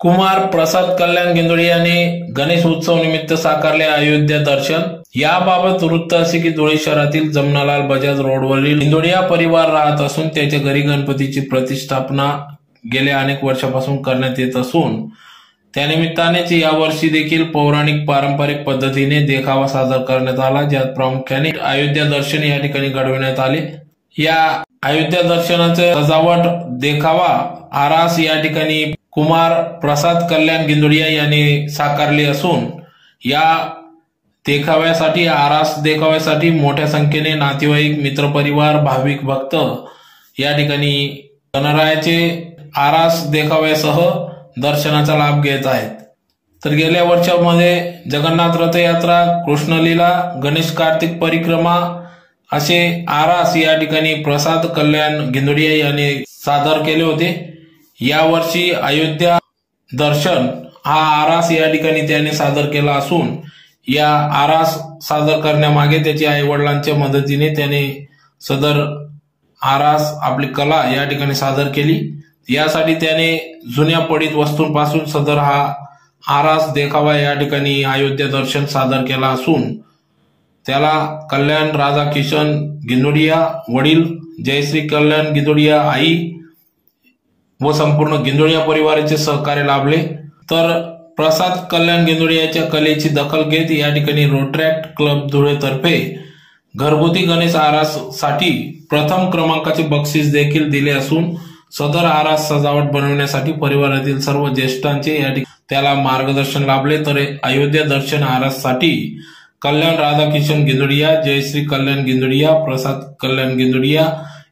कुमार प्रसाद कल्याण गिंदोळे यांनी गणेश उत्सव निमित्त साकारले अयोध्या दर्शन. याबाबत वृत्त असे की धुळे शहरातील जमनालाल बजाज रोडवरील इंदोडिया परिवार राहत असून त्याच्या घरी गणपतीची प्रतिष्ठापना गेल्या अनेक वर्षापासून करण्यात येत असून त्यानिमित्तानेच यावर्षी देखील पौराणिक पारंपरिक पद्धतीने देखावा सादर करण्यात आला ज्यात प्रामुख्याने अयोध्या दर्शन या ठिकाणी घडविण्यात आले. या अयोध्या दर्शनाचे सजावट देखावा आरास या ठिकाणी कुमार प्रसाद कल्याण गिंदोडिया यांनी साकारले असून या देखाव्यासाठी आरास देखाव्यासाठी मोठ्या संख्येने नातेवाईक मित्रपरिवार भाविक भक्त या ठिकाणी गणरायाचे आरास देखाव्यासह दर्शनाचा लाभ घेत आहेत. तर गेल्या वर्षामध्ये जगन्नाथ रथयात्रा कृष्णलीला गणेश कार्तिक परिक्रमा असे आरास या ठिकाणी प्रसाद कल्याण गिंदोडिया यांनी सादर केले होते. यावर्षी अयोध्या दर्शन हा आरास या ठिकाणी त्याने सादर केला असून या आरास सादर करण्यामागे त्याच्या आई वडिलांच्या मदतीने त्याने सदर आरास आपली कला या ठिकाणी सादर केली. यासाठी त्याने जुन्या पडीत वस्तूंपासून सदर हा आरास देखावा या ठिकाणी अयोध्या दर्शन सादर केला असून त्याला कल्याण राधा किशन गिंदोडिया वडील जयश्री कल्याण गिंदोडिया आई व संपूर्ण गिंदोडिया परिवाराचे सहकार्य लाभले. तर प्रसाद कल्याण गिंदोडियाच्या कलेची दखल घेत या ठिकाणी रोट्रॅक्ट क्लब धुळेतर्फे घरगुती गणेश आराससाठी प्रथम क्रमांकाचे बक्षीस देखील दिले असून सदर आरास सजावट बनवण्यासाठी परिवारातील सर्व ज्येष्ठांचे या त्याला मार्गदर्शन लाभले. तर अयोध्या दर्शन आराससाठी कल्याण राधाकिशन गिंदुडिया जयश्री कल्याण गिंदुडिया प्रसाद कल्याण गिंदुडिया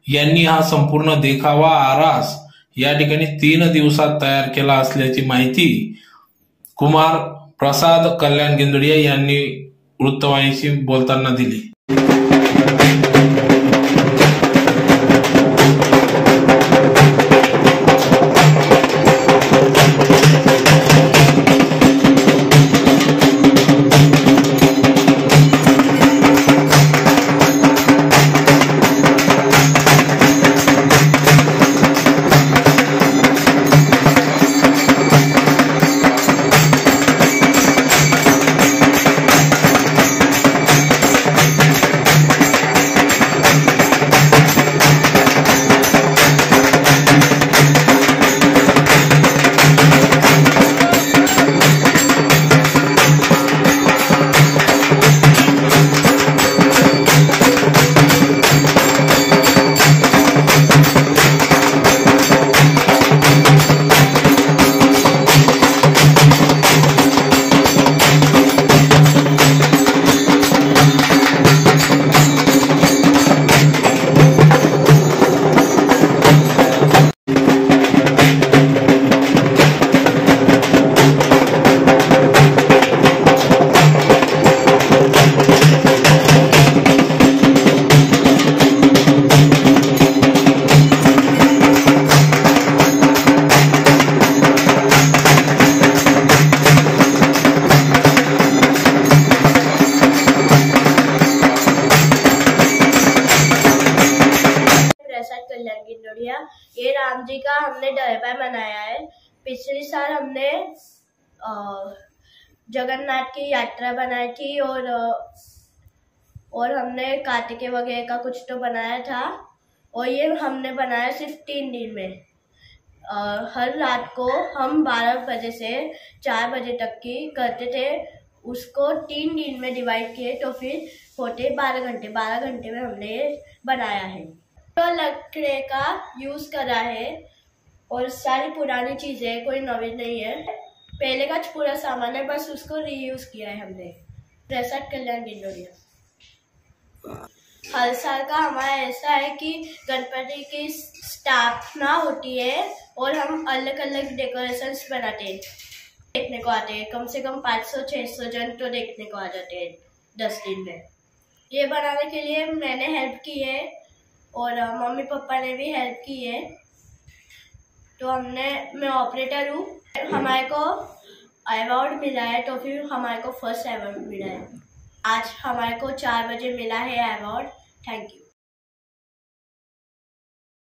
यांनी हा संपूर्ण देखावा आरास या ठिकाणी तीन दिवसात तयार केला असल्याची माहिती कुमार प्रसाद कल्याण गेंदुडिया यांनी वृत्तवाहिनीशी बोलताना दिली. ये राम जी का हमने डरबा बनाया है। पिछले साल हमने जगन्नाथ की यात्रा बनाई थी और और हमने कार्तिकेय वगैरह का कुछ तो बनाया था। और ये हमने बनाया सिर्फ़ तीन दिन में। अ, हर रात को हम 12 बजे से 4 बजे तक की करते थे। उसको तीन दिन में डिवाइड किए तो फिर होते 12 घंटे। 12 घंटे में हमने बनाया है। लकड़े का यूज़ करा है। और सारी पुरानी चीज़ें, कोई नवीन नहीं है। पहले का पूरा सामान है, बस उसको रीयूज किया है हमने। प्रसाद कल्याण गिंडोरिया हर साल का हमारा ऐसा है कि गणपति की स्थापना होती है और हम अलग अलग डेकोरेशंस बनाते हैं। देखने को आते हैं, कम से कम 500-600 जन तो देखने को आ जाते हैं दस दिन में। ये बनाने के लिए मैंने हेल्प की है। और मम्मी पापा ने भी हेल्प की है। तो हमने, मैं ऑपरेटर हूँ। हमारे को अवार्ड मिला है तो फिर हमारे को फ़र्स्ट अवार्ड मिला है। आज हमारे को चार बजे मिला है अवार्ड थैंक यू